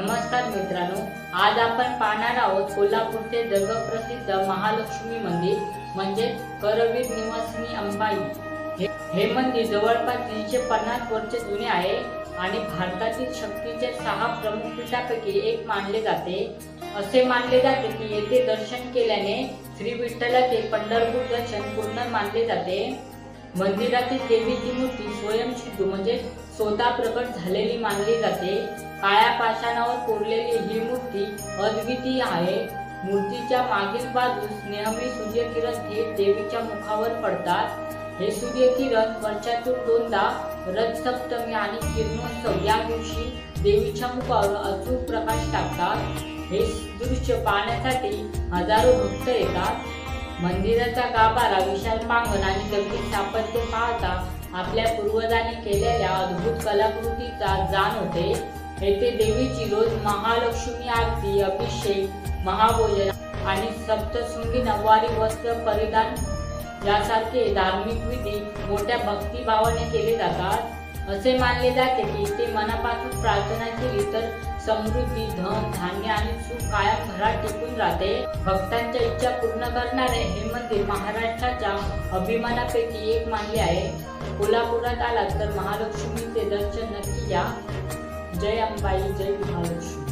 नमस्कार मित्रांनो आज आपण पाहणार आहोत कोल्हापूरचे जगप्रसिद्ध महालक्ष्मी मंदिर म्हणजे करवीर निवासिनी अंबाई. हे- मंदिर जवळपास तीनशे पन्नास वर्ष जुने आहे आणि भारतातील शक्तीचे सहा प्रमुख पीठापैकी एक मानले जाते. असे मानले जाते की येथे दर्शन केल्याने श्री विठ्ठलाचे पंढरपूर दर्शन पूर्ण मानले जाते. मंदिरातील देवीची मूर्ती स्वयंसिद्ध म्हणजे स्वतः प्रकट झालेली मानली जाते. काळ्या पाषाणावर कोरलेली ही मूर्ती अद्वितीय आहे. मूर्तीच्या मागील बाजूस नेहमी सूर्यकिरण थेट देवीच्या मुखावर पडतात. हे सूर्यकिरण वर्षातून दोनदा रथ सप्तमी आणि किरणोत्सव या दिवशी देवीच्या मुखावर अचूक प्रकाश टाकतात. हे दृश्य पाहण्यासाठी हजारो भक्त येतात. मंदिराचा गाभारा विशाल पांगण आणि दगडी स्थापत्य पाहता आपल्या पूर्वजांनी केलेल्या अद्भुत कलाकृतीचा जाण होते. येथे देवीची रोज महालक्ष्मी आरती अभिषेक महाभोजन आणि सप्तशृंगी नववारी वस्त्र परिधान यासारखे धार्मिक विधी मोठ्या भक्तिभावाने केले जातात. असे मानले जाते की ते मनापासून प्रार्थना केली तर समृद्धी धन धान्य आणि सुख कायम घरात टिकून राहते भक्तांच्या इच्छा पूर्ण करणारे हे मंदिर महाराष्ट्राच्या अभिमानापैकी एक मानले आहे. कोल्हापुरात आलात तर महालक्ष्मीचे दर्शन नक्की या जय अंबाई जय महालक्ष्मी.